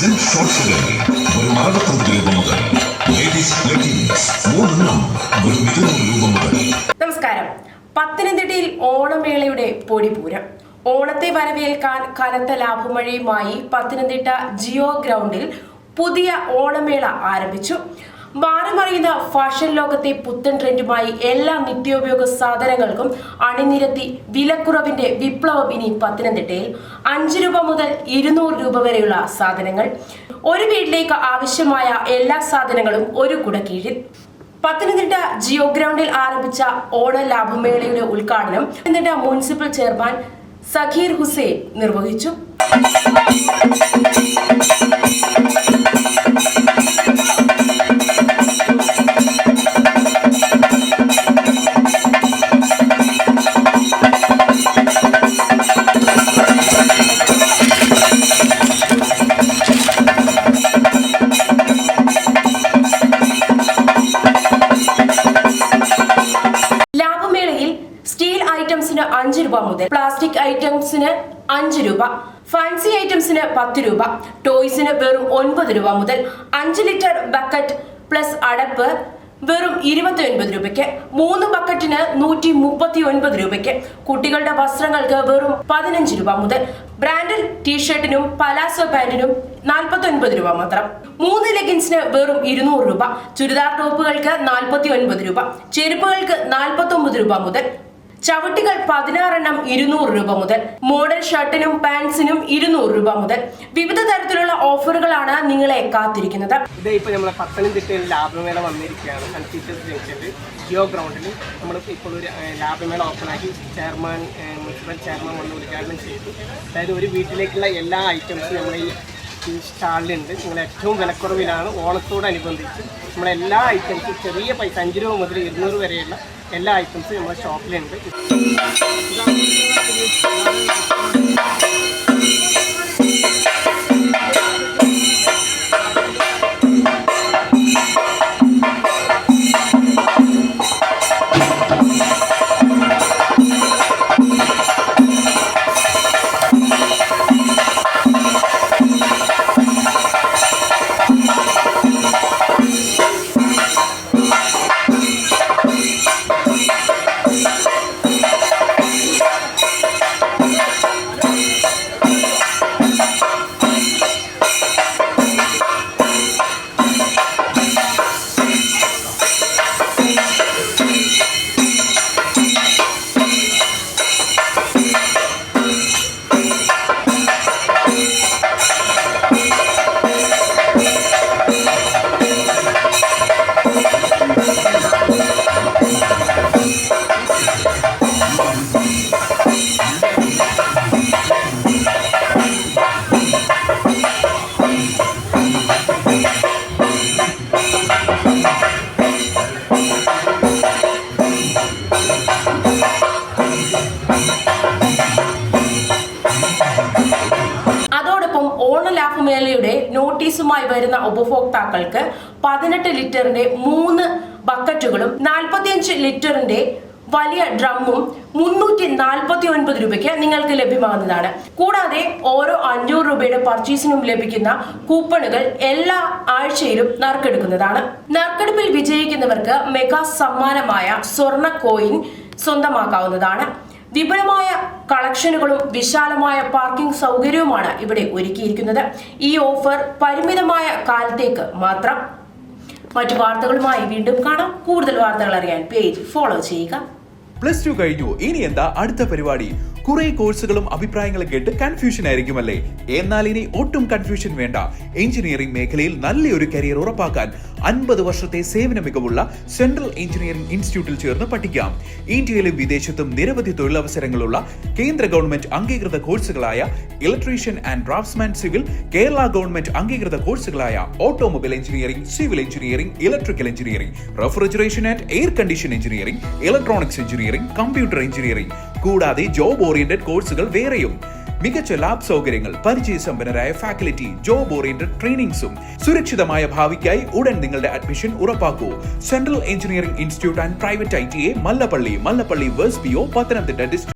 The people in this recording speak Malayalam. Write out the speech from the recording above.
ജെൻ ഷോർട്സുകൾ വെറും അറുപത്തൊമ്പത് രൂപ മുതൽ ലേഡീസ് ലെഗിൻസ് മൂന്നെണ്ണം വെറും ഇരുന്നൂറ് രൂപ മുതൽ നമസ്കാരം. പത്തനംതിട്ടയിൽ ഓണമേളയുടെ പൊടിപൂരം. ഓണത്തെ വരവേൽക്കാൻ കനത്ത ലാഭമഴയുമായി പത്തനംതിട്ട ജിയോ ഗ്രൗണ്ടിൽ പുതിയ ഓണമേള ആരംഭിച്ചു. മാറിമറിയുന്ന ഫാഷൻ ലോകത്തെ പുത്തൻ ട്രെൻഡുമായി എല്ലാ നിത്യോപയോഗ സാധനങ്ങൾക്കും അണിനിരത്തി വിലക്കുറവിന്റെ വിപ്ലവം ഇനി പത്തനംതിട്ടയിൽ. അഞ്ച് രൂപ മുതൽ ഇരുന്നൂറ് രൂപ വരെയുള്ള സാധനങ്ങൾ. ഒരു വീട്ടിലേക്ക് ആവശ്യമായ എല്ലാ സാധനങ്ങളും ഒരു കുട കീഴിൽ. പത്തനംതിട്ട ജിയോ ഗ്രൗണ്ടിൽ ആരംഭിച്ച ഓണ ലാഭമേളയുടെ ഉദ്ഘാടനം പത്തനംതിട്ട മുനിസിപ്പൽ ചെയർമാൻ സഖീർ ഹുസൈൻ നിർവഹിച്ചു. അഞ്ച് രൂപ മുതൽ പ്ലാസ്റ്റിക് ഐറ്റംസിന് അഞ്ച് രൂപ ഫാൻസി ഐറ്റംസിന് പത്ത് രൂപ ടോയ്സിന് വെറും ഒൻപത് രൂപ മുതൽ അഞ്ച് ലിറ്റർ ബക്കറ്റ് പ്ലസ് അടപ്പ് വെറും ഇരുപത്തി ഒൻപത് രൂപയ്ക്ക് മൂന്ന് ബക്കറ്റിന് നൂറ്റി മുപ്പത്തി ഒൻപത് രൂപയ്ക്ക് കുട്ടികളുടെ വസ്ത്രങ്ങൾക്ക് വെറും പതിനഞ്ച് രൂപ മുതൽ ബ്രാൻഡഡ് ടീഷർട്ടിനും പലാസോ പാന്റിനും നാൽപ്പത്തി ഒൻപത് രൂപ മാത്രം. മൂന്ന് ലെഗിൻസിന് വെറും ഇരുന്നൂറ് രൂപ ചുരിദാർ ടോപ്പുകൾക്ക് നാൽപ്പത്തി ഒൻപത് രൂപ ചെരുപ്പുകൾക്ക് നാൽപ്പത്തി ഒമ്പത് രൂപ മുതൽ ചവിട്ടികൾ പതിനാറെണ്ണം ഇരുന്നൂറ് രൂപ മുതൽ. മോഡൽ ഷർട്ടിനും പാൻസിനും ഇരുന്നൂറ് രൂപ മുതൽ. വിവിധ തരത്തിലുള്ള ഓഫറുകളാണ് നിങ്ങളെ കാത്തിരിക്കുന്നത്. ഇത് ഇപ്പോൾ നമ്മളെ പത്തനംതിട്ടയിൽ ലാഭമേള വന്നിരിക്കുകയാണ്. സൺ ടീച്ചേഴ്സ് ജംഗ്ഷനിൽ ജിയോ ഗ്രൗണ്ടിൽ നമ്മൾ ഇപ്പോൾ ഒരു ലാഭമേള ലാഭമേള ഓപ്പണാക്കി ചെയർമാൻ മുനിസിപ്പൽ ചെയർമാൻ വന്ന് ഉദ്ഘാടനം ചെയ്തു. അതായത് ഒരു വീട്ടിലേക്കുള്ള എല്ലാ ഐറ്റംസും നമ്മൾ ഈ സ്റ്റാളിലുണ്ട് നിങ്ങൾ ഏറ്റവും വിലക്കുറവിലാണ്. ഓണത്തോടനുബന്ധിച്ച് നമ്മളെല്ലാ ഐറ്റംസും ചെറിയ പൈസ അഞ്ച് രൂപ മുതൽ ഇരുന്നൂറ് വരെയുള്ള എല്ലാ ഐറ്റംസും നമ്മുടെ ഷോപ്പിലുണ്ട് നോട്ടീസുമായി വരുന്ന ഉപഭോക്താക്കൾക്ക് പതിനെട്ട് ലിറ്ററിന്റെ മൂന്ന് ബക്കറ്റുകളും നാൽപ്പത്തിയഞ്ച് ലിറ്ററിന്റെ വലിയ ഡ്രമ്മും മുന്നൂറ്റി നാൽപ്പത്തി ഒൻപത് രൂപയ്ക്ക് നിങ്ങൾക്ക് ലഭ്യമാകുന്നതാണ്. കൂടാതെ ഓരോ അഞ്ഞൂറ് രൂപയുടെ പർച്ചേസിനും ലഭിക്കുന്ന കൂപ്പണുകൾ എല്ലാ ആഴ്ചയിലും നറുക്കെടുക്കുന്നതാണ്. നറുക്കെടുപ്പിൽ വിജയിക്കുന്നവർക്ക് മെഗാ സമ്മാനമായ സ്വർണ കോയിൻ സ്വന്തമാക്കാവുന്നതാണ്. വിപുലമായ കളക്ഷനുകളും വിശാലമായ പാർക്കിംഗ് സൗകര്യവുമാണ് ഇവിടെ ഒരുക്കിയിരിക്കുന്നത്. ഈ ഓഫർ പരിമിതമായ കാലത്തേക്ക് മാത്രം. മറ്റു വാർത്തകളുമായി വീണ്ടും കാണാം. കൂടുതൽ വാർത്തകൾ അറിയാൻ പേജ് ഫോളോ ചെയ്യുക. പ്ലസ് ടു കഴിഞ്ഞു. ഇനി എന്താ അടുത്ത പരിപാടി? കുറെ കോഴ്സുകളും അഭിപ്രായങ്ങളും കേട്ട് കൺഫ്യൂഷൻ ആയിരിക്കുമല്ലേ? എന്നാൽ ഇനി ഒട്ടും കൺഫ്യൂഷൻ വേണ്ട. എഞ്ചിനീയറിംഗ് മേഖലയിൽ നല്ലൊരു കരിയർ ഉറപ്പാക്കാൻ അൻപത് വർഷത്തെ സേവന മികവുള്ള സെൻട്രൽ എഞ്ചിനീയറിംഗ് ഇൻസ്റ്റിറ്റ്യൂട്ടിൽ ചേർന്ന് പഠിക്കാം. ഇന്ത്യയിലും വിദേശത്തും നിരവധി തൊഴിലവസരങ്ങളുള്ള കേന്ദ്ര ഗവൺമെന്റ് അംഗീകൃത കോഴ്സുകളായ electrician and draughtsman civil Kerala government അംഗീകൃത കോഴ്സുകളായ automobile engineering civil engineering electrical engineering refrigeration and air condition engineering electronics engineering computer engineering കൂടാതെ ജോബ് ഓറിയന്റഡ് കോഴ്സുകൾ വേറെയും. മികച്ച ലാബ് സൗകര്യങ്ങൾ പരിചയസമ്പന്നരായ ഫാക്കൽറ്റി ജോബ് ഓറിയന്റഡ് ട്രെയിനിങ്സും സുരക്ഷിതമായ ഭാവിക്കായി ഉടൻ നിങ്ങളുടെ admission ഉറപ്പാക്കൂ. Central engineering institute and private I T A Mallappally Mallappally verse P O Pathanamthitta district